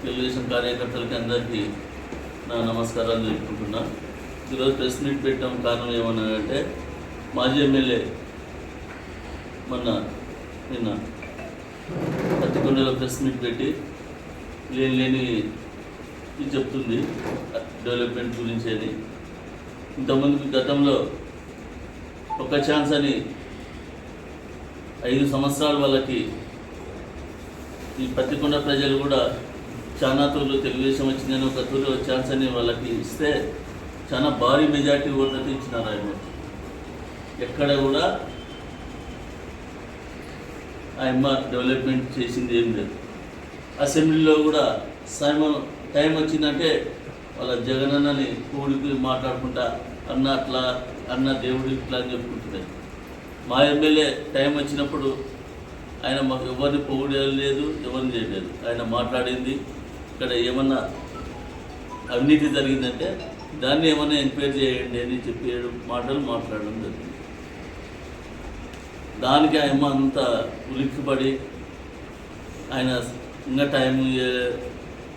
తెలుగుదేశం కార్యకర్తలకి అందరికీ నా నమస్కారాలు తెలుపుకుంటున్నా. ఈరోజు ప్రెస్ మీట్ పెట్టడం కారణం ఏమన్నా అంటే మాజీ ఎమ్మెల్యే మొన్న నిన్న పత్తికొండలో ప్రెస్ మీట్ పెట్టి లేని లేని ఇది చెప్తుంది డెవలప్మెంట్ గురించి అని. ఇంతకుముందు గతంలో ఒక ఛాన్స్ అని ఐదు సంవత్సరాల వాళ్ళకి ఈ పత్తికొండ ప్రజలు కూడా చాలా తూర్లు తెలుగుదేశం వచ్చిందని ఒక తూరు ఛాన్స్ అని వాళ్ళకి ఇస్తే చాలా భారీ మెజార్టీ ఓట్లతో ఇచ్చినారు ఆయన ఎక్కడ కూడా ఆయమ్మ డెవలప్మెంట్ చేసింది ఏం లేదు. అసెంబ్లీలో కూడా సమయం టైం వచ్చిందంటే వాళ్ళ జగనన్నని కూడికి మాట్లాడుకుంటా అన్న అట్లా అన్న దేవుడు ఇట్లా అని చెప్పుకుంటున్నారు మా ఎమ్మెల్యే టైం వచ్చినప్పుడు ఆయన మాకు ఎవరిని పొగిడలేదు ఎవరిని చేయలేదు. ఆయన మాట్లాడింది ఇక్కడ ఏమన్నా అవినీతి జరిగిందంటే దాన్ని ఏమైనా ఎంక్వైరీ చేయండి అని చెప్పి ఏడు మాటలు మాట్లాడడం జరిగింది. దానికి ఆయమ్మ అంత ఉలిక్కిపడి ఆయన ఇంకా టైం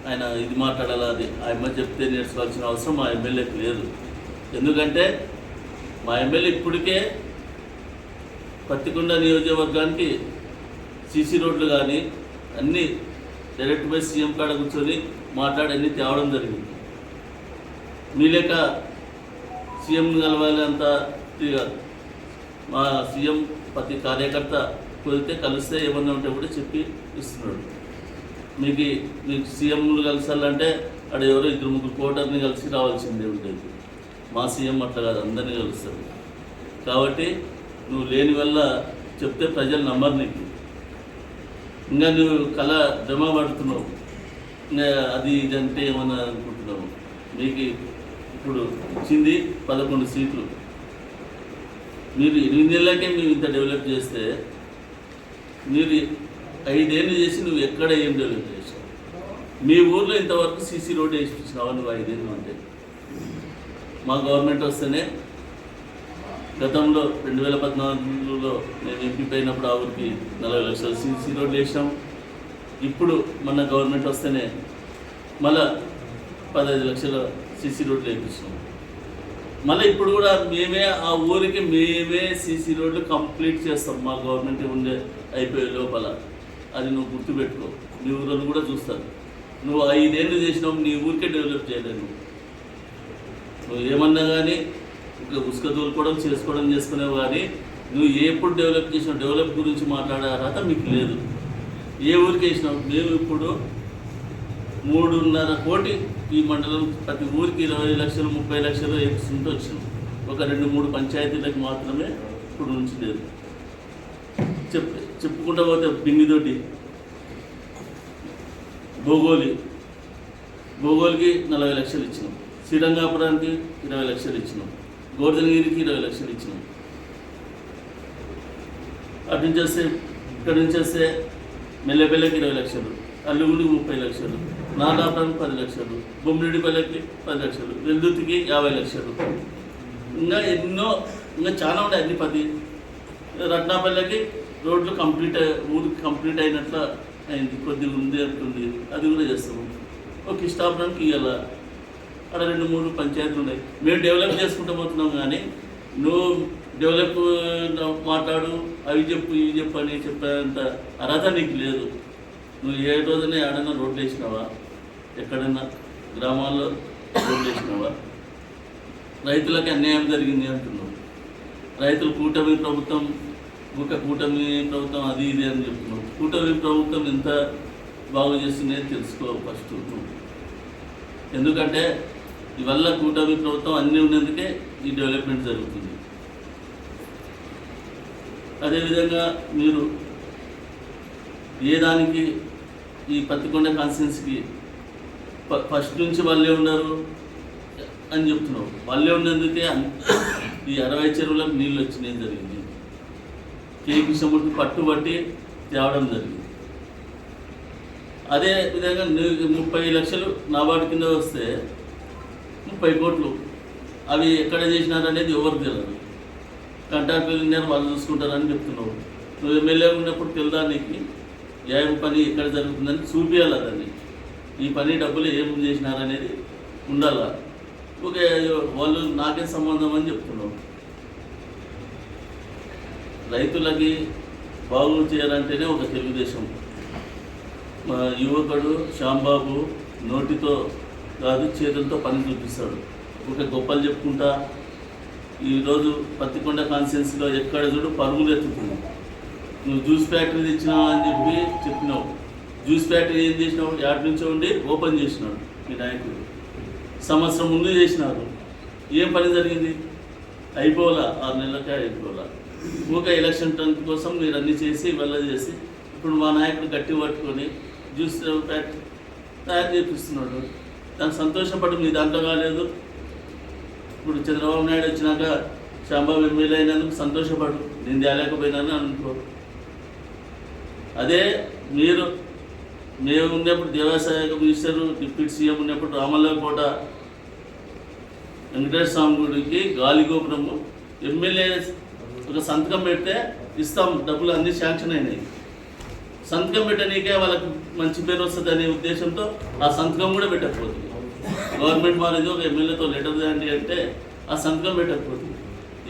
ఆయన ఇది మాట్లాడాలి అది ఆయమ్మ చెప్తే నేర్చుకోవాల్సిన అవసరం మా ఎమ్మెల్యేకి లేదు. ఎందుకంటే మా ఎమ్మెల్యే ఇప్పటికే పత్తికొండ నియోజకవర్గానికి సీసీ రోడ్లు కానీ అన్నీ డైరెక్ట్ బై సీఎం కాడ కూర్చొని మాట్లాడి అన్నీ తేవడం జరిగింది. మీ లేక సీఎం కలవాలి అంత కాదు. మా సీఎం ప్రతి కార్యకర్త కుదిరితే కలిస్తే ఏమన్నా ఉంటే కూడా చెప్పి ఇస్తున్నాడు. మీకు మీకు సీఎంలు కలిసాలంటే అక్కడ ఎవరో ఇద్దరు ముగ్గురు కోటర్ని కలిసి రావాల్సిందే ఉంటుంది మా సీఎం అట్లా కాదు అందరినీ కలుస్తారు. కాబట్టి నువ్వు లేని వల్ల చెప్తే ప్రజలు నమ్మరు నీకు. ఇంకా నువ్వు కళ జమ పడుతున్నావు. ఇంకా అది ఇది అంటే ఏమన్నా అనుకుంటున్నావు? మీకు ఇప్పుడు ఇచ్చింది పదకొండు సీట్లు. మీరు ఎనిమిది ఏళ్ళకే మేము ఇంత డెవలప్ చేస్తే మీరు ఐదేళ్ళు చేసి నువ్వు ఎక్కడ ఏం డెవలప్ చేసావు? మీ ఊర్లో ఇంతవరకు సీసీ రోడ్ చూసినావా నువ్వు ఐదేళ్ళు అంటే? మా గవర్నమెంట్ వస్తేనే గతంలో రెండు వేల పద్నాలుగులో నేను ఎంపీ అయినప్పుడు ఆ ఊరికి నలభై లక్షల సీసీ రోడ్లు వేసాం ఇప్పుడు మన గవర్నమెంట్ వస్తేనే మళ్ళా పదహైదు లక్షల సీసీ రోడ్లు వేయించాం మళ్ళీ ఇప్పుడు కూడా మేమే ఆ ఊరికి మేమే సీసీ రోడ్లు కంప్లీట్ చేస్తాం. మా గవర్నమెంట్ ఉండే అయిపోయే లోపల. అది నువ్వు గుర్తుపెట్టుకో. మీ ఊరిలో కూడా చూస్తారు. నువ్వు ఐదేళ్ళు చేసినావు నీ ఊరికే డెవలప్ చేయలేదు నువ్వు. ఏమన్నా కానీ ఇట్లా ఉసుక తోలుకోవడం చేసుకోవడం చేసుకునేవు కానీ నువ్వు ఎప్పుడు డెవలప్ చేసినావు డెవలప్ గురించి మాట్లాడే అర్హత మీకు లేదు. ఏ ఊరికి వేసినావు మేము ఇప్పుడు మూడున్నర కోటి ఈ మండలం ప్రతి ఊరికి ఇరవై లక్షలు ముప్పై లక్షలు వేసుకుంటూ వచ్చినాం ఒక రెండు మూడు పంచాయతీలకు మాత్రమే ఇప్పుడు నుంచి లేదు. చెప్ చెప్పుకుంటా పోతే బింగితోటి భూగోళి భూగోళికి నలభై లక్షలు ఇచ్చినాం. శ్రీరంగాపురానికి ఇరవై లక్షలు ఇచ్చినాం. గోర్ధనగిరికి ఇరవై లక్షలు ఇచ్చినాం. అటు నుంచి వస్తే ఇక్కడ నుంచి వస్తే మెల్లెపల్లెకి ఇరవై లక్షలు అల్లుగుడికి ముప్పై లక్షలు నాదాపురానికి పది లక్షలు బొమ్మిడిపల్లెకి పది లక్షలు వెల్దుతికి యాభై లక్షలు. ఇంకా ఎన్నో ఇంకా చాలా ఉన్నాయి అన్ని పది. రత్నాపల్లెకి రోడ్లు కంప్లీట్ ఊరికి కంప్లీట్ అయినట్లు అయింది కొద్దిగా ఉంది అంటుంది అది కూడా చేస్తాము. ఒక ఇష్టాపురానికి ఇవ్వాలి అక్కడ రెండు మూడు పంచాయతీలు ఉన్నాయి. మేము డెవలప్ చేసుకుంటూ పోతున్నాం కానీ నువ్వు డెవలప్ మాట్లాడు అవి చెప్పు ఇవి చెప్పు అని చెప్పేంత అర్హత నీకు లేదు. నువ్వు ఏ రోజునే ఏడన్నా రోడ్లు వేసినావా? ఎక్కడన్నా? గ్రామాల్లో రోడ్లు వేసినావా? రైతులకు అన్యాయం జరిగింది అంటున్నావు. రైతులు కూటమి ప్రభుత్వం ఒక కూటమి ప్రభుత్వం అది ఇది అని చెప్తున్నావు. కూటమి ప్రభుత్వం ఎంత బాగు చేస్తుందో తెలుసుకో ఫస్ట్ ఎందుకంటే ఇవల్ల కూటమి ప్రభుత్వం అన్నీ ఉన్నందుకే ఈ డెవలప్మెంట్ జరుగుతుంది. అదేవిధంగా మీరు ఏ దానికి ఈ పత్తికొండ కాన్స్టిట్యున్సీకి ఫస్ట్ నుంచి వాళ్ళే ఉన్నారు అని చెప్తున్నావు వాళ్ళే ఉన్నందుకే ఈ అరవై చెరువులకు నీళ్ళు వచ్చినాయి జరిగింది. కే. కృష్ణమూర్తి పట్టుబట్టి తేవడం జరిగింది. అదే విధంగా ముప్పై లక్షలు నాబార్డు కింద వస్తే ముప్పై కోట్లు. అవి ఎక్కడ చేసినారనేది ఎవరికి తెలియదు కంటాక్ట్ నేను వాళ్ళు చూసుకుంటారని చెప్తున్నావు నువ్వు ఎమ్మెల్యే ఉన్నప్పుడు తెలుదా నీకు ఏ పని ఎక్కడ జరుగుతుందని చూపించాలి దాన్ని? ఈ పని డబ్బులు ఏం చేసినారనేది ఉండాల? ఓకే వాళ్ళు నాకే సంబంధం అని చెప్తున్నావు రైతులకి బాగు చేయాలంటేనే ఒక తెలుగుదేశం. మా యువకుడు శ్యాంబాబు నోటితో కాదు చేతులతో పని చూపిస్తాడు. ఒక గొప్పలు చెప్పుకుంటా ఈరోజు పత్తికొండ కాన్సెన్స్లో ఎక్కడ చూడు పరుగులు ఎత్తుకున్నావు నువ్వు జ్యూస్ ఫ్యాక్టరీ తెచ్చినావు అని చెప్పి చెప్పినావు. జ్యూస్ ఫ్యాక్టరీ ఏం చేసినావు? యాడ్ నుంచో ఉండి ఓపెన్ చేసినాడు మీ నాయకుడు. సంవత్సరం ముందు చేసినారు. ఏం పని జరిగింది? అయిపోలా ఆరు నెలలకే అయిపోలా ఊక ఎలక్షన్ టర్న్ కోసం మీరు అన్ని చేసి వెళ్ళ చేసి ఇప్పుడు మా నాయకుడు గట్టి పట్టుకొని జ్యూస్ ఫ్యాక్టరీ తయారు చేపిస్తున్నాడు. దానికి సంతోషపడి మీ దాంట్లో కాలేదు. ఇప్పుడు చంద్రబాబు నాయుడు వచ్చినాక శాంబాబు ఎమ్మెల్యే అయినందుకు సంతోషపడు. నేను తేలేకపోయినాను అనుకో. అదే మీరు మేము ఉన్నప్పుడు దేవాసాయ మినిస్టర్ డిప్యూటీ సీఎం ఉన్నప్పుడు రామల్లకోట వెంకటేశ్వర స్వామి గుడికి గాలి గోపురము ఎమ్మెల్యే ఒక సంతకం పెడితే ఇస్తాం డబ్బులు అన్నీ శాంక్షన్ అయినాయి. సంతకం పెట్టనీకే వాళ్ళకి మంచి పేరు వస్తుంది అనే ఉద్దేశంతో ఆ సంతకం కూడా పెట్టకపోతుంది గవర్నమెంట్ మారేది ఒక ఎమ్మెల్యేతో లెటర్ తేండి అంటే ఆ సంతకం పెట్టకపోతుంది.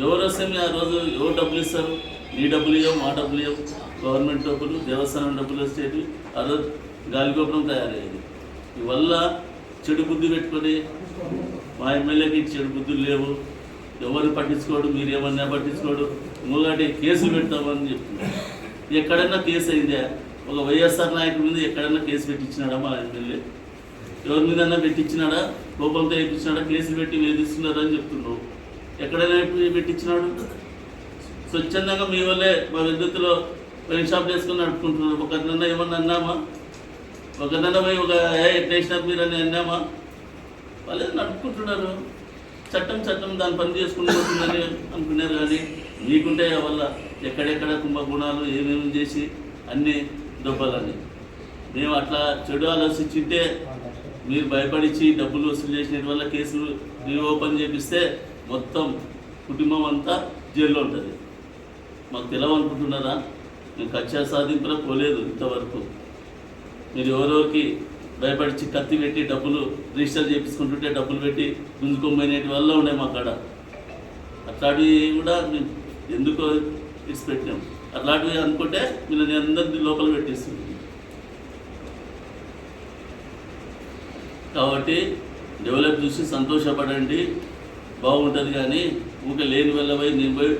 ఎవరు వస్తే ఆ రోజు ఎవరు డబ్బులు ఇస్తారు? నీ డబ్బులు ఇవ్వం మా డబ్బులు ఇవ్వం గవర్నమెంట్ డబ్బులు దేవస్థానం డబ్బులు వచ్చేవి ఆ రోజు గాలిగోపురం తయారయ్యేది. ఇవల్ల చెడు బుద్ధి పెట్టుకొని మా ఎమ్మెల్యేకి చెడు బుద్ధులు లేవు. ఎవరు పట్టించుకోడు మీరు ఏమన్నా పట్టించుకోడు. మూగాటి కేసులు పెడతామని చెప్తున్నారు. ఎక్కడన్నా కేసు అయిందా? ఒక వైఎస్ఆర్ నాయకుడి మీద ఎక్కడన్నా కేసు పెట్టించినాడా మా ఎమ్మెల్యే? ఎవరి మీదన్నా పెట్టించినాడా? కోపంతో వేయించినాడా కేసులు పెట్టి వేధిస్తున్నారా అని చెప్తున్నావు. ఎక్కడైనా పెట్టించినాడు? స్వచ్ఛందంగా మీ వల్లే మా విద్యుత్తులో పెయింట్ షాప్ చేసుకుని నడుపుకుంటున్నారు ఒకరినన్నా ఏమన్నా అన్నామా? ఒకరినన్నా పోయి ఒక ఏ ఎట్లేసినారు మీరు అని అన్నామా? వాళ్ళు నడుపుకుంటున్నారు. చట్టం చట్టం దాని పని చేసుకుని పోతుందని అనుకున్నారు కానీ మీకుంటే వల్ల ఎక్కడెక్కడ కుంభకోణాలు ఏమేమి చేసి అన్నీ దొబ్బలని. మేము అట్లా చెడు ఆలోచించింటే మీరు భయపడిచి డబ్బులు వసూలు చేసిన వల్ల కేసులు రీఓపెన్ చేపిస్తే మొత్తం కుటుంబం అంతా జైల్లో ఉంటుంది. మాకు తెలవనుకుంటున్నారా? మేము కక్షా సాధింపులో పోలేదు ఇంతవరకు. మీరు ఎవరెవరికి భయపడిచి కత్తి పెట్టి డబ్బులు రిజిస్టర్ చేపించుకుంటుంటే డబ్బులు పెట్టి గుంజుకోపోయినటి వల్ల ఉండే మా కాడ. అట్లాంటివి కూడా మేము ఎందుకో ఇచ్చి పెట్టినాం అట్లాంటివి అనుకుంటే మీరు నేను అందరినీ లోపల పెట్టిస్తుంది. కాబట్టి డెవలప్ చూసి సంతోషపడండి. బాగుంటుంది కానీ ఊక లేని వల్ల పోయి నేను పోయి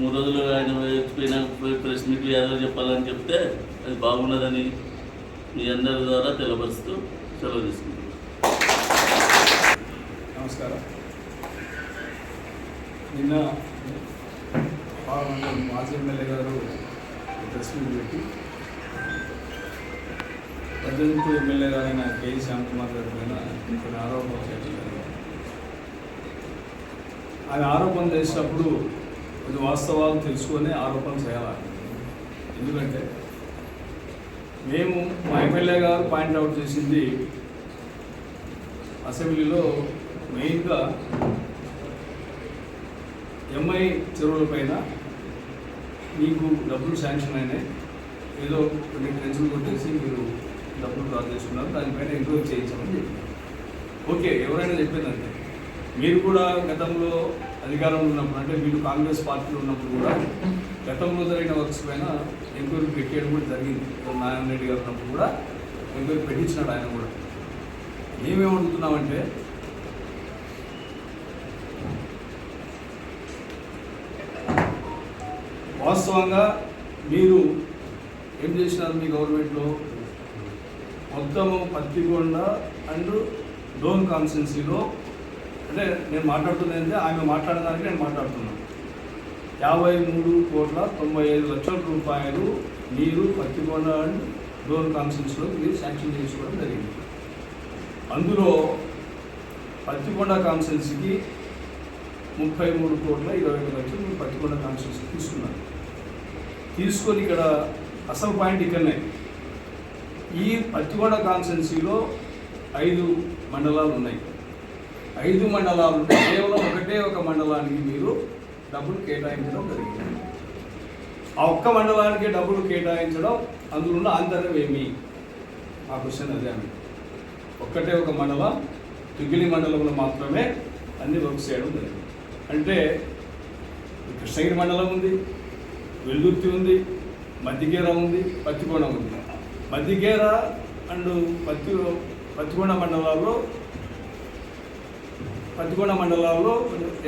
మూడు రోజులు ఆయన పోయినా పోయి ప్రెస్ మీట్లు ఏదో చెప్పాలని చెప్తే అది బాగున్నదని మీ అందరి ద్వారా తెలపరుస్తూ సెలవు తీసుకుంటాను నమస్కారం. నిన్న మాజీ ఎమ్మెల్యే గారు ప్రెస్ మీట్ పెట్టి ప్రజెంట్ ఎమ్మెల్యే అయిన కేజీ శ్యామకుమార్ గారి పైన కొన్ని ఆరోపణలు చేయడం ఆయన ఆరోపణ చేసినప్పుడు కొన్ని వాస్తవాలు తెలుసుకొని ఆరోపణ చేయాలి? ఎందుకంటే మేము మా ఎమ్మెల్యే గారు పాయింట్అవుట్ చేసింది అసెంబ్లీలో మెయిన్గా ఎంఐ చెరువుల పైన మీకు డబ్బులు శాంక్షన్ అయినాయి. ఏదో కొన్ని ట్రెంచులు కొట్టేసి మీరు డబ్బులు డ్రా చేసుకున్నారు దానిపైన ఎంక్వైరీ చేయించామని చెప్పారు. ఓకే ఎవరైనా చెప్పేదంటే మీరు కూడా గతంలో అధికారంలో ఉన్నప్పుడు అంటే మీరు కాంగ్రెస్ పార్టీలో ఉన్నప్పుడు కూడా గతంలో జరిగిన వర్క్స్ పైన ఎంక్వైరీ పెట్టేయడం కూడా జరిగింది. నారాయణ రెడ్డి గారు ఉన్నప్పుడు కూడా ఎంక్వైరీ పెట్టించినాడు ఆయన కూడా. మేమేమడుగుతున్నామంటే వాస్తవంగా మీరు ఏం చేసినారు మీ గవర్నమెంట్లో? మొత్తము పత్తికొండ అండ్ డోన్ కాన్స్టెన్సీలో అంటే నేను మాట్లాడుతున్నది అంటే ఆమె మాట్లాడడానికి నేను మాట్లాడుతున్నాను యాభై మూడు కోట్ల తొంభై ఐదు లక్షల రూపాయలు మీరు పత్తికొండ అండ్ డోన్ కాన్స్టెన్సీలో మీరు శాంక్షన్ చేసుకోవడం జరిగింది. అందులో పత్తికొండ కాన్స్టెన్సీకి ముప్పై మూడు కోట్ల ఇరవై ఐదు లక్షలు మీరు పత్తికొండ కాన్స్టెన్సీ తీసుకున్నారు. తీసుకొని ఇక్కడ అసలు పాయింట్ ఇక్కడనే. ఈ పత్తికొండ కాన్స్టెన్సీలో ఐదు మండలాలు ఉన్నాయి. ఐదు మండలాలు కేవలం ఒకటే ఒక మండలానికి మీరు డబ్బులు కేటాయించడం జరిగింది. ఆ ఒక్క మండలానికి డబ్బులు కేటాయించడం అందులో ఉన్న ఆంతర్యం ఏమి? ఆ క్వశ్చన్ అదే అండి. ఒక్కటే ఒక మండలం తుగిలి మండలంలో మాత్రమే అన్ని వర్క్ చేయడం జరిగింది. అంటే కృష్ణగిరి మండలం ఉంది వెల్దుర్తి ఉంది మధ్యగేర ఉంది పత్తికొండ ఉంది. మధ్యగేర అండ్ పత్తి పత్తికొండ మండలాల్లో పత్తికొండ మండలాల్లో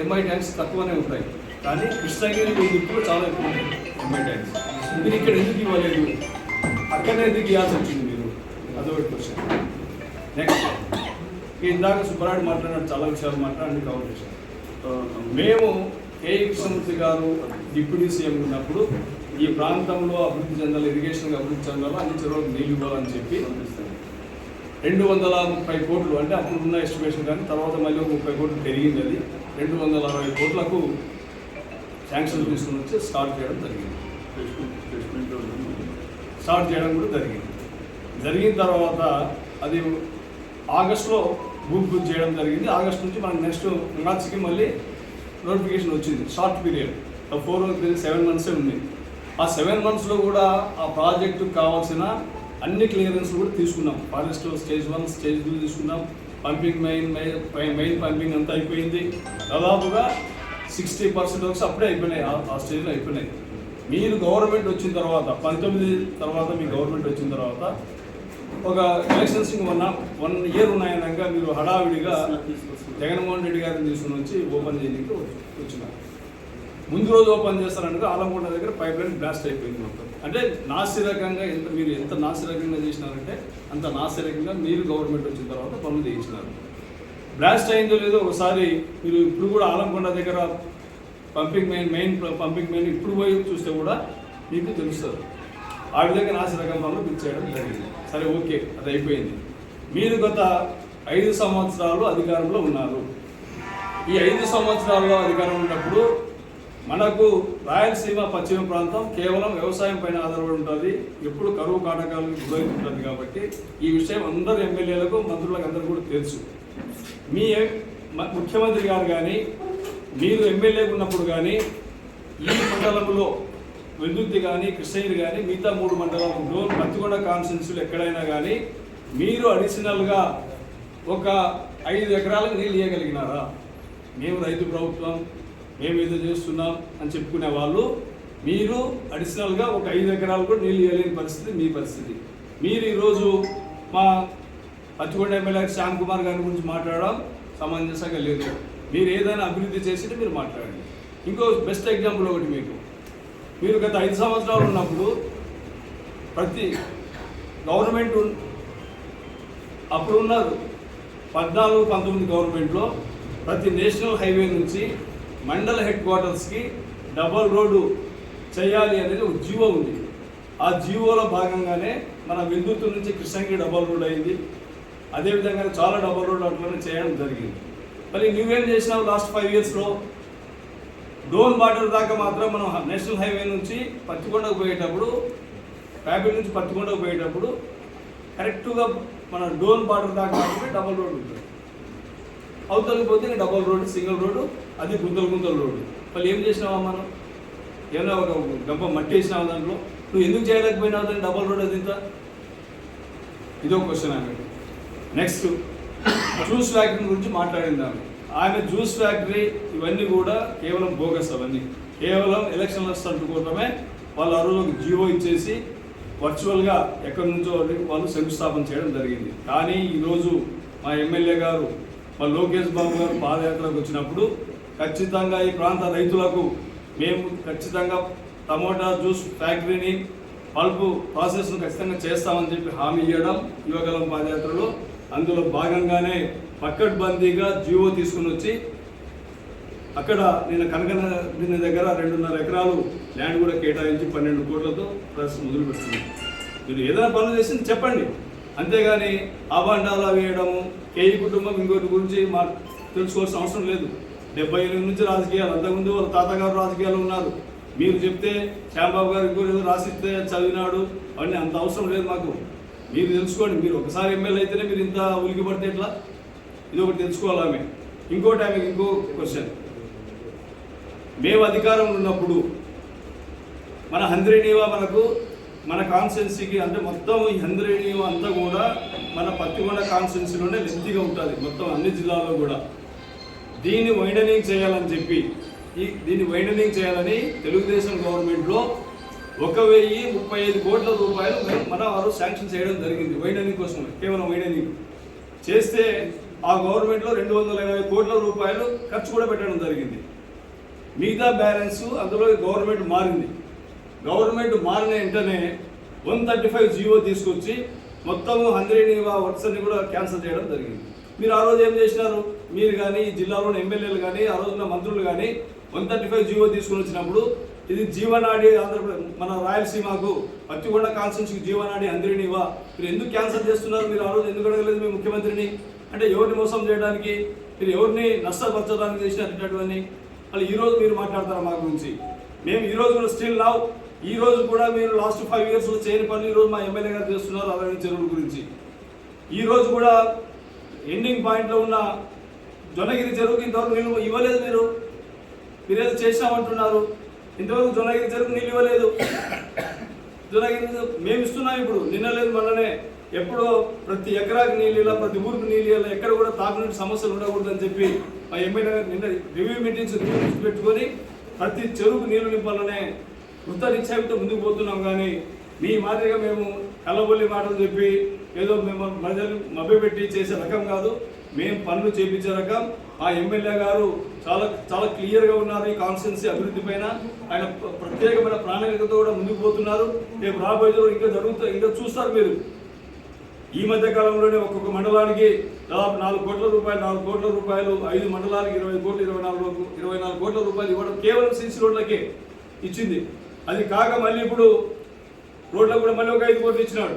ఎంఐ ట్యాంక్స్ తక్కువనే ఉంటాయి. కానీ కృష్ణగిరి వెల్దుర్తిలో చాలా ఎక్కువ ఉన్నాయి ఎంఐ ట్యాంక్స్ మీరు ఇక్కడ ఎందుకు ఇవ్వలేదు? అక్కడనే ఎందుకు ఇవ్వాల్సి వచ్చింది మీరు? అదొకటి క్వశ్చన్ నెక్స్ట్ ఇందాక సుబ్బరాయుడు మాట్లాడినాడు చాలా విషయాలు మాట్లాడి కవర్ చేశారు మేము కే. కృష్ణమూర్తి గారు డిప్యూటీ సీఎం ఉన్నప్పుడు ఈ ప్రాంతంలో అభివృద్ధి చెందాలి ఇరిగేషన్ అభివృద్ధి చెందాలి అన్ని చెరువులకు నీళ్ళు ఇవ్వాలని చెప్పి రెండు వందల ముప్పై కోట్లు అంటే అప్పుడు ఉన్న ఎస్టిమేషన్ కానీ తర్వాత మళ్ళీ ఒక ముప్పై కోట్లు పెరిగింది అది. రెండు వందల అరవై కోట్లకు శాంక్షన్ తీసుకుని వచ్చి స్టార్ట్ చేయడం జరిగింది. స్టార్ట్ చేయడం కూడా జరిగింది. జరిగిన తర్వాత అది ఆగస్టులో బుక్ పూజ చేయడం జరిగింది. ఆగస్ట్ నుంచి మనకి నెక్స్ట్ మార్చికి మళ్ళీ నోటిఫికేషన్ వచ్చింది. షార్ట్ పీరియడ్ ఫోర్ సెవెన్ మంత్సే ఉంది. ఆ సెవెన్ మంత్స్లో కూడా ఆ ప్రాజెక్టు కావాల్సిన అన్ని క్లియరెన్స్ కూడా తీసుకున్నాం. Forest stage one stage two తీసుకున్నాం. పంపింగ్ మెయిన్ మెయిన్ పంపింగ్ అంతా అయిపోయింది. దాదాపుగా సిక్స్టీ పర్సెంట్ వర్క్స్ అప్పుడే అయిపోయినాయి. ఆ- ఆ స్టేజ్లో అయిపోయినాయి. మీరు గవర్నమెంట్ వచ్చిన తర్వాత పంతొమ్మిది తర్వాత మీ గవర్నమెంట్ వచ్చిన తర్వాత ఒక ఎలక్షన్స్ వన్ వన్ ఇయర్ ఉన్నాయనగా మీరు హడావిడిగా జగన్మోహన్ రెడ్డి గారిని తీసుకుని వచ్చి ఓపెన్ చేయడానికి వచ్చినారు. ముందు రోజు ఓపెన్ చేస్తారనుకో ఆలంకొండ దగ్గర పైప్ లైన్ బ్లాస్ట్ అయిపోయింది మొత్తం. అంటే నాసిరకంగా ఎంత మీరు ఎంత నాసిరకంగా చేసినారంటే అంత నాసిరకంగా మీరు గవర్నమెంట్ వచ్చిన తర్వాత పనులు చేయించినారు. బ్లాస్ట్ అయిందో లేదో ఒకసారి మీరు ఇప్పుడు కూడా ఆలంకొండ దగ్గర pumping main main pumping main ఇప్పుడు పోయి చూస్తే కూడా మీకు తెలుస్తుంది. ఆ విధంగా నాసిరకం పనులు మీరు చేయడం జరిగింది. సరే ఓకే అది అయిపోయింది. మీరు గత ఐదు సంవత్సరాలు అధికారంలో ఉన్నారు. ఈ ఐదు సంవత్సరాల్లో అధికారం ఉన్నప్పుడు మనకు రాయలసీమ పశ్చిమ ప్రాంతం కేవలం వ్యవసాయం పైన ఆధారపడి ఉంటుంది. ఎప్పుడు కరువు కాటకాలకు గురవుతుంటుంది కాబట్టి ఈ విషయం అందరు ఎమ్మెల్యేలకు మంత్రులకు అందరూ కూడా తెలుసు. మీ మ- ముఖ్యమంత్రి గారు కానీ మీరు ఎమ్మెల్యేగా ఉన్నప్పుడు కానీ ఈ మండలంలో వెల్దుర్తి కానీ కృష్ణగిరి కానీ మిగతా మూడు మండలాలు డోన్ పత్తికొండ ఎక్కడైనా కానీ మీరు అడిషనల్గా ఒక ఐదు ఎకరాలకు నీళ్ళు ఇవ్వగలిగినారా మేము రైతు ప్రభుత్వం మేము ఏదో చేస్తున్నాం అని చెప్పుకునే వాళ్ళు మీరు అడిషనల్గా ఒక ఐదు ఎకరాలు కూడా నీళ్ళు ఇవ్వలేని పరిస్థితి మీ పరిస్థితి. మీరు ఈరోజు మా పచ్చికొండ ఎమ్మెల్యే శ్యామ్ కుమార్ గారి గురించి మాట్లాడడం సమంజసంగా లేదు. మీరు ఏదైనా అభివృద్ధి చేసి మీరు మాట్లాడండి. ఇంకో బెస్ట్ ఎగ్జాంపుల్ ఒకటి మీకు. మీరు గత ఐదు సంవత్సరాలు ఉన్నప్పుడు ప్రతి గవర్నమెంట్ అప్పుడు ఉన్నారు. పద్నాలుగు పంతొమ్మిది గవర్నమెంట్లో ప్రతి నేషనల్ హైవే నుంచి మండల హెడ్ క్వార్టర్స్కి డబల్ రోడ్డు చేయాలి అనేది ఒక జీవో ఉంది. ఆ జీవోలో భాగంగానే మన విద్యుత్ నుంచి కృష్ణగిరి డబల్ రోడ్ అయింది. అదేవిధంగా చాలా డబల్ రోడ్ అట్లనే చేయడం జరిగింది. మరి నువ్వేం చేసినావు లాస్ట్ ఫైవ్ ఇయర్స్లో డోన్ బార్డర్ దాకా మాత్రం మనం నేషనల్ హైవే నుంచి పత్తికొండకు పోయేటప్పుడు ప్యాబిల్ నుంచి పత్తికొండకు పోయేటప్పుడు కరెక్ట్గా మన డోన్ బార్డర్ దాకా మాత్రమే డబల్ రోడ్ ఉంటుంది. అవతలకి పోతే ఇంకా డబల్ రోడ్డు సింగిల్ రోడ్డు అది గుంతలు గుంతలు రోడ్డు. మళ్ళీ ఏం చేసినావా మనం ఏమైనా ఒక గంప మట్టి వేసినావు దాంట్లో? నువ్వు ఎందుకు చేయలేకపోయినావు దాన్ని డబల్ రోడ్ అది ఇంత? ఇదో క్వశ్చన్ ఆమె నెక్స్ట్ జ్యూస్ ఫ్యాక్టరీ గురించి మాట్లాడింది ఆమె. ఆమె జ్యూస్ ఫ్యాక్టరీ ఇవన్నీ కూడా కేవలం బోగస్ అవన్నీ. కేవలం ఎలక్షన్ స్టంట్ కోసమే వాళ్ళు ఆ రోజు ఒక జీవో ఇచ్చేసి వర్చువల్గా ఎక్కడి నుంచో వాళ్ళు శంకుస్థాపన చేయడం జరిగింది. కానీ ఈరోజు మా ఎమ్మెల్యే గారు మా లోకేష్ బాబు గారు పాదయాత్రకు వచ్చినప్పుడు ఖచ్చితంగా ఈ ప్రాంత రైతులకు మేము ఖచ్చితంగా టమోటా జ్యూస్ ఫ్యాక్టరీని పల్పు ప్రాసెస్ను ఖచ్చితంగా చేస్తామని చెప్పి హామీ ఇవ్వడం యువగలం పాదయాత్రలో. అందులో భాగంగానే పక్కడ్బందీగా జీవో తీసుకుని వచ్చి అక్కడ నేను కనకన దీని దగ్గర రెండున్నర ఎకరాలు ల్యాండ్ కూడా కేటాయించి పన్నెండు కోట్లతో ప్లస్ మొదలు పెడుతుంది మీరు ఏదైనా పనులు చేసింది చెప్పండి. అంతేగాని ఆభాండాలు వేయడము కేజీ కుటుంబం ఇంకోటి గురించి మా తెలుసుకోవాల్సిన అవసరం లేదు. డెబ్బై ఎనిమిది నుంచి రాజకీయాలు అంతకుముందు వాళ్ళ తాతగారు రాజకీయాలు ఉన్నారు. మీరు చెప్తే శ్యాంబాబు గారు ఇంకోటి ఏదో రాసిస్తే చదివినాడు అవన్నీ అంత అవసరం లేదు మాకు. మీరు తెలుసుకోండి మీరు ఒకసారి ఎమ్మెల్యే అయితేనే మీరు ఇంత ఉలికి పడితే ఎట్లా? ఇది ఒకటి తెలుసుకోవాలి ఆమె? ఇంకోటి ఆమె ఇంకో క్వశ్చన్ మేము అధికారంలో ఉన్నప్పుడు మన హంద్రేనీవా మనకు మన కాన్స్టిట్యున్సీకి అంటే మొత్తం ఈ హంద్రేనీవా అంతా కూడా మన పత్తికొండ కాన్స్టిట్యున్సీలోనే లెంతిగా ఉంటుంది మొత్తం అన్ని జిల్లాల్లో కూడా. దీన్ని వైండనింగ్ చేయాలని చెప్పి ఈ దీన్ని వైండనింగ్ చేయాలని తెలుగుదేశం గవర్నమెంట్లో ఒక వెయ్యి ముప్పై ఐదు కోట్ల రూపాయలు మన వారు శాంక్షన్ చేయడం జరిగింది వైండనింగ్ కోసం కేవలం వైండనింగ్. చేస్తే ఆ గవర్నమెంట్లో రెండు వందల ఎనభై కోట్ల రూపాయలు ఖర్చు కూడా పెట్టడం జరిగింది. మిగతా బ్యాలెన్స్ అందులో గవర్నమెంట్ మారింది. గవర్నమెంట్ మారిన వెంటనే వన్ థర్టీ ఫైవ్ జీవో తీసుకొచ్చి మొత్తము హండ్రెడ్ వర్క్స్ కూడా క్యాన్సిల్ చేయడం జరిగింది. మీరు ఆ రోజు ఏం చేసినారు? మీరు కానీ ఈ జిల్లాలోని ఎమ్మెల్యేలు కానీ ఆ రోజున మంత్రులు కానీ వన్ థర్టీ ఫైవ్ జీవో తీసుకుని వచ్చినప్పుడు ఇది జీవనాడి ఆంధ్రప్రదేశ్ మన రాయలసీమకు పత్తికొండ కాన్స్టిట్యూన్సీకి జీవనాడి అందరినివా మీరు ఎందుకు క్యాన్సిల్ చేస్తున్నారు? మీరు ఆ రోజు ఎందుకు అడగలేదు మీ ముఖ్యమంత్రిని? అంటే ఎవరిని మోసం చేయడానికి మీరు ఎవరిని నష్టపరచడానికి చేసినటువంటి వాళ్ళు ఈరోజు మీరు మాట్లాడతారా మా గురించి? మేము ఈరోజు కూడా స్టిల్ నౌ ఈ రోజు కూడా మీరు లాస్ట్ ఫైవ్ ఇయర్స్ చేయని పనులు ఈరోజు రోజు మా ఎమ్మెల్యే గారు చేస్తున్నారు అలాగే చెరువుల గురించి. ఈ రోజు కూడా ఎండింగ్ పాయింట్లో ఉన్న జొన్నగిరి చెరువుకి ఇంతవరకు నీళ్ళు ఇవ్వలేదు మీరు. మీరు ఏదో చేసినామంటున్నారు ఇంతవరకు జొన్నగిరి చెరువుకు నీళ్ళు ఇవ్వలేదు. జొన్నగిరి మేము ఇస్తున్నాం ఇప్పుడు. నిన్న లేదు మొన్ననే ఎప్పుడో ప్రతి ఎకరాకి నీళ్ళు ఇలా ప్రతి ఊరికి నీళ్ళు ఇలా ఎక్కడ కూడా తాగునీటి సమస్యలు ఉండకూడదని చెప్పి మా ఎమ్మెల్యే గారు నిన్న రివ్యూ మీటింగ్స్ రివ్యూ పెట్టుకొని ప్రతి చెరువుకు నీళ్ళు నింపాలనే కృత నిశ్చయంతో ముందుకు పోతున్నాం కానీ మీ మాదిరిగా మేము కలబొల్లి మాటలు చెప్పి ఏదో మేము ప్రజలు మభ్యపెట్టి చేసే రకం కాదు. మేము పనులు చేపించే రకం. ఆ ఎమ్మెల్యే గారు చాలా చాలా క్లియర్గా ఉన్నారు ఈ కాన్స్టిట్యున్సీ అభివృద్ధి పైన. ఆయన ప్ర- ప్రత్యేకమైన ప్రణాళికతో కూడా ముందుకు పోతున్నారు. రేపు రాబోయే ఇంకా జరుగుతుంది ఇంకా చూస్తారు మీరు. ఈ మధ్య కాలంలోనే ఒక్కొక్క మండలానికి దాదాపు నాలుగు కోట్ల రూపాయలు నాలుగు కోట్ల రూపాయలు ఐదు మండలానికి ఇరవై కోట్లు ఇరవై నాలుగు ఇరవై నాలుగు కోట్ల రూపాయలు ఇవ్వడం కేవలం సిసి రోడ్లకే ఇచ్చింది. అది కాక మళ్ళీ ఇప్పుడు రోడ్లో కూడా మళ్ళీ ఒక ఐదు కోట్లు ఇచ్చినాడు.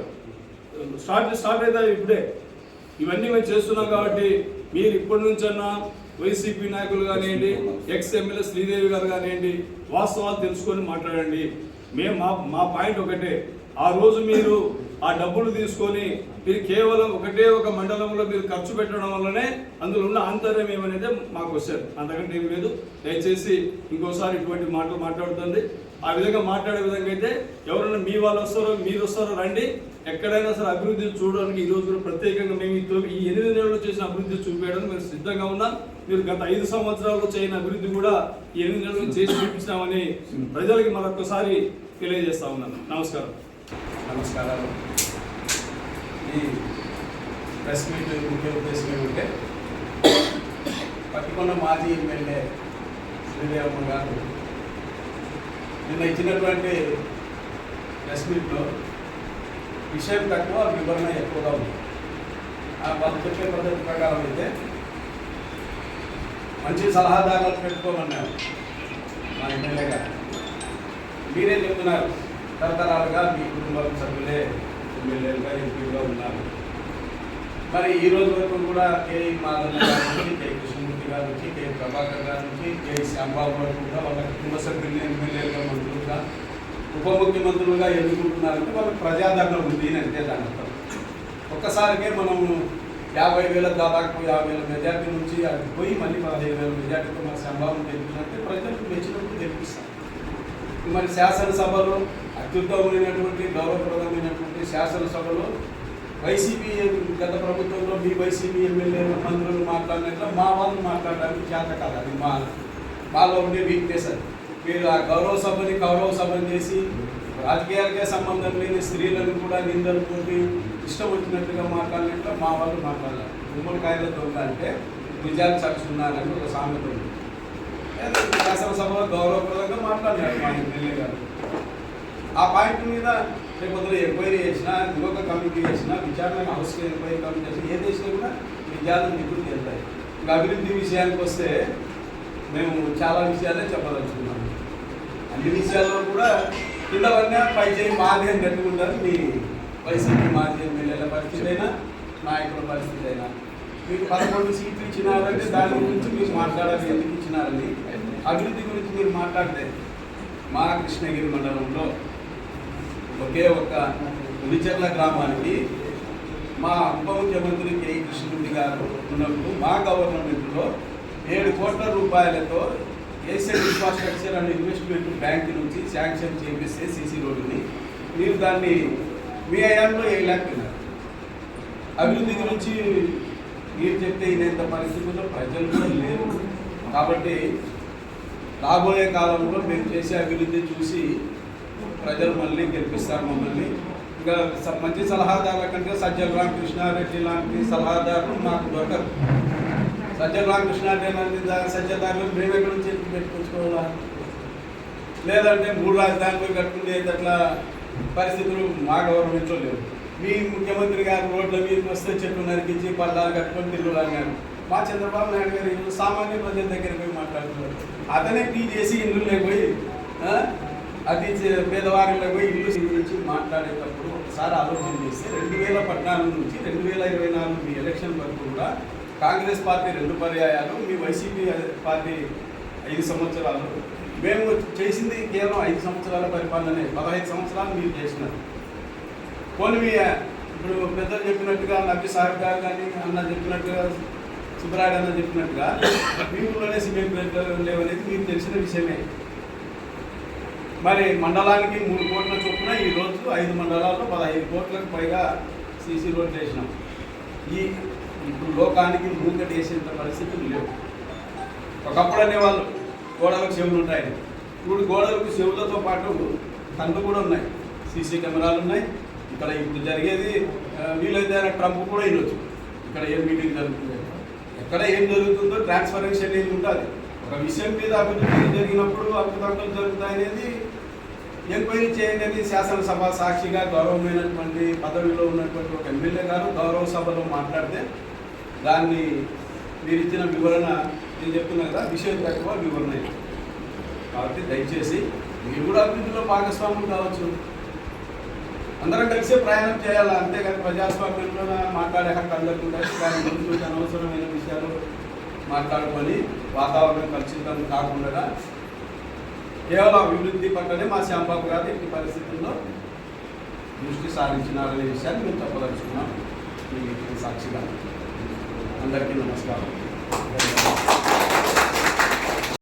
స్టార్ట్ స్టార్ట్ అవుతాయి ఇప్పుడే. ఇవన్నీ మేము చేస్తున్నాం కాబట్టి మీరు ఇప్పటి నుంచన్నా వైసీపీ నాయకులు కానివ్వండి ఎక్స్ ఎమ్మెల్యే శ్రీదేవి గారు కానివ్వండి వాస్తవాలు తెలుసుకొని మాట్లాడండి. మేము మా మా పాయింట్ ఒకటే. ఆ రోజు మీరు ఆ డబ్బులు తీసుకొని మీరు కేవలం ఒకటే ఒక మండలంలో మీరు ఖర్చు పెట్టడం వల్లనే అందులో ఉన్న ఆంతర్యం ఏమనేది మాకు వచ్చారు అంతకంటే ఏమి లేదు. దయచేసి ఇంకోసారి ఇటువంటి మాటలు మాట్లాడుతుంది ఆ విధంగా మాట్లాడే విధంగా అయితే ఎవరైనా మీ వాళ్ళు వస్తారో మీరు వస్తారో రండి. ఎక్కడైనా సరే అభివృద్ధి చూడడానికి ఈ రోజు ప్రత్యేకంగా మేము ఈ ఈ ఎనిమిది నెలల్లో చేసిన అభివృద్ధి చూపించడానికి మేము సిద్ధంగా ఉన్నాం. మీరు గత ఐదు సంవత్సరాల్లో చేయని అభివృద్ధి కూడా ఈ ఎనిమిది నెలలు చేసి చూపించినామని ప్రజలకి మరొకసారి తెలియజేస్తా ఉన్నాను. నమస్కారం. నమస్కారాలు. ఈ ప్రెస్ మీట్ ముఖ్య ఉద్దేశం ఏమంటే పట్టుకున్న మాజీ ఎమ్మెల్యే శ్రీదేవమ్మ గారు నిన్న ఇచ్చినటువంటి ప్రెస్ మీట్లో విషయం తక్కువ వివరణ ఎక్కువగా ఉంది. ఆ వాళ్ళు చెప్పే పద్ధతి ప్రకారం అయితే మంచి సలహాదారులను పెట్టుకోమన్నారు మా ఎమ్మెల్యే గారు. మీరే చెప్తున్నారు? తరతరాలుగా మీ కుటుంబ సభ్యులే ఎమ్మెల్యేలుగా ఎంపీలుగా ఉన్నారు. మరి ఈ రోజు వరకు కూడా కే. మాధవ్ గారి నుంచి కే. కృష్ణమూర్తి గారి నుంచి కే. ప్రభాకర్ గారి నుంచి కే. శ్యాంబాబు వరకు కూడా వాళ్ళ కుటుంబ సభ్యుల్ని ఎమ్మెల్యేలుగా మంత్రులుగా ఉప ముఖ్యమంత్రులుగా ఎన్నుకుంటున్నారంటే వాళ్ళకి ప్రజాదరణ ఉంది అని అంతే దాని అర్థం. ఒక్కసారికే మనం యాభై వేల దాదాపు యాభై వేల మెజార్టీ నుంచి అది పోయి మళ్ళీ పదిహేను వేల మెజార్టీతో మన సంభావన తెలిపినట్టే ప్రజలకు మెచ్చినప్పుడు తెలిపిస్తాం మరి శాసనసభలో అత్యుత్తమమైనటువంటి గౌరవప్రదమైనటువంటి శాసనసభలో వైసీపీ గత ప్రభుత్వంలో మీ వైసీపీ ఎమ్మెల్యేలు మంత్రులు మాట్లాడినట్లు మా వాళ్ళు మాట్లాడడానికి చేత కాదు. అది మా మాలో ఉండే వీక్నెస్ అది. మీరు ఆ గౌరవ సభని గౌరవ సభని చేసి రాజకీయాలకే సంబంధం లేని స్త్రీలను కూడా నిందలతోటి ఇష్టం వచ్చినట్టుగా మాట్లాడినట్లు మా వాళ్ళు మాట్లాడారు. గుమ్మడికాయల దొంగ అంటే నిజాలు చచ్చుకున్నారని ఒక సామెత ఉంది. ఏదో శాసనసభలో గౌరవప్రదంగా మాట్లాడారు మా ఎమ్మెల్యే గారు. ఆ పాయింట్ మీద రేపొద్దున ఎంక్వైరీ చేసినా ఇంకొక కమిటీ చేసినా విచారణ హౌస్ ఎంక్వైరీ కమిటీ చేసినా ఏ దేశంలో కూడా విద్యార్థులు నిపుణులు వెళ్తాయి ఇంకా అభివృద్ధి విషయానికి వస్తే మేము చాలా విషయాలే చెప్పదలుచుకున్నాము అన్ని విషయాల్లో కూడా కింద పడినా పై చేయి మాది అని పెట్టుకుంటారు. మీ వైసీపీ మాజీ ఎమ్మెల్యేల పరిస్థితి అయినా నాయకుల పరిస్థితి అయినా. మీకు పదకొండు సీట్లు ఇచ్చినారంటే దాని గురించి మీరు మాట్లాడాలి ఎందుకు ఇచ్చినారని. అభివృద్ధి గురించి మీరు మాట్లాడితే మా కృష్ణగిరి మండలంలో ఒకే ఒక్క ఉలిచెర్ల గ్రామానికి మా ఉప ముఖ్యమంత్రి కె. కృష్ణుడి గారు ఉన్నప్పుడు మా గవర్నమెంట్లో ఏడు కోట్ల రూపాయలతో Asian infrastructure and investment bank నుంచి శాంక్షన్ చేపిస్తే సీసీ రోడ్డుని. మీరు దాన్ని మీ అయాంలో వేయలేకపోయినారు అభివృద్ధి గురించి మీరు చెప్తే ఇదేంత పరిస్థితుల్లో ప్రజలు కూడా లేరు. కాబట్టి రాబోయే కాలంలో మేము చేసే అభివృద్ధి చూసి ప్రజలు మళ్ళీ గెలిపిస్తారు మమ్మల్ని. ఇంకా స- మంచి సలహాదారుల కంటే సజ్జల రామకృష్ణారెడ్డి లాంటి సలహాదారులు మాకు దొరకరు. సజ్జల రామకృష్ణారెడ్డి లాంటి సజ్జదారులు మేము ఎక్కడి నుంచి పెట్టుకోవాలా లేదంటే మూడు రాజధానులు కట్టుకుంటే అట్లా పరిస్థితులు మా గవర్నమెంట్లో లేవు. మీ ముఖ్యమంత్రి గారు రోడ్ల మీద వస్తే చెట్లు నరికించి పల్లాలు కట్టుకొని తిరుగులు అన్నారు మా చంద్రబాబు నాయుడు గారు సామాన్య ప్రజల దగ్గరికి పోయి మాట్లాడుతున్నారు. అతనే టీ చేసి ఇల్లు లేకపోయి అతి పేదవారిలో పోయి ఇల్లు గురించి మాట్లాడేటప్పుడు ఒకసారి ఆలోచన చేస్తే రెండు వేల పద్నాలుగు నుంచి రెండు వేల ఇరవై నాలుగు మీ ఎలక్షన్ వరకు కూడా కాంగ్రెస్ పార్టీ రెండు పర్యాయాలు మీ వైసీపీ పార్టీ ఐదు సంవత్సరాలు. మేము చేసింది కేవలం ఐదు సంవత్సరాల పరిపాలననే పదహైదు సంవత్సరాలు మీరు చేసినారు. పోనీ మీ ఇప్పుడు పెద్దలు చెప్పినట్టుగా నబ్బి సాహెబ్ గారు కానీ అన్న చెప్పినట్టుగా సుబ్బరాయుడు అన్న చెప్పినట్టుగా మీ ఊళ్ళోనే సిమెంట్ లేవనేది మీకు తెలిసిన విషయమే. మరి మండలానికి మూడు కోట్ల చొప్పున ఈ రోజు ఐదు మండలాల్లో పదహైదు కోట్లకు పైగా సీసీ రోడ్లు వేసినాం. ఈ ఇప్పుడు లోకానికి మూకటి వేసేంత పరిస్థితులు లేవు. ఒకప్పుడు అనేవాళ్ళు గోడలకు చెవులు ఉంటాయి. ఇప్పుడు గోడలకు చెవులతో పాటు కళ్ళు కూడా ఉన్నాయి. సీసీ కెమెరాలు ఉన్నాయి. ఇక్కడ ఇప్పుడు జరిగేది వీలైతే ట్రంప్ కూడా వినొచ్చు ఇక్కడ ఏం మీటింగ్ జరుగుతుంది? ఎక్కడ ఏం జరుగుతుందో ట్రాన్స్పరెన్సీ అనేది ఉంటుంది ఒక విషయం మీద అభివృద్ధి జరిగినప్పుడు అభివృద్ధి జరుగుతాయనేది ఎంక్వైరీ చేయండి అని శాసనసభ సాక్షిగా గౌరవమైనటువంటి పదవిలో ఉన్నటువంటి ఒక ఎమ్మెల్యే గారు గౌరవ సభలో మాట్లాడితే దాన్ని మీరు ఇచ్చిన వివరణ నేను చెప్తున్నా కదా విషయం తక్కువ వివరణ కాబట్టి దయచేసి మీరు కూడా అభివృద్ధిలో భాగస్వాములు కావచ్చు. అందరం కలిసే ప్రయాణం చేయాలి? అంతేగాని ప్రజాస్వామ్యంలో మాట్లాడే హక్కు అందరికీ దాని గురించి అనవసరమైన విషయాలు మాట్లాడుకొని వాతావరణం కలుషితం కాకుండా కేవలం అభివృద్ధి పట్లనే మా శ్యాంబాబు గారు ఎట్టి పరిస్థితుల్లో దృష్టి సారించినారనే విషయాన్ని మేము చెప్పదలుచుకున్నాం. ఈ సాక్షిగా అందరికీ నమస్కారం.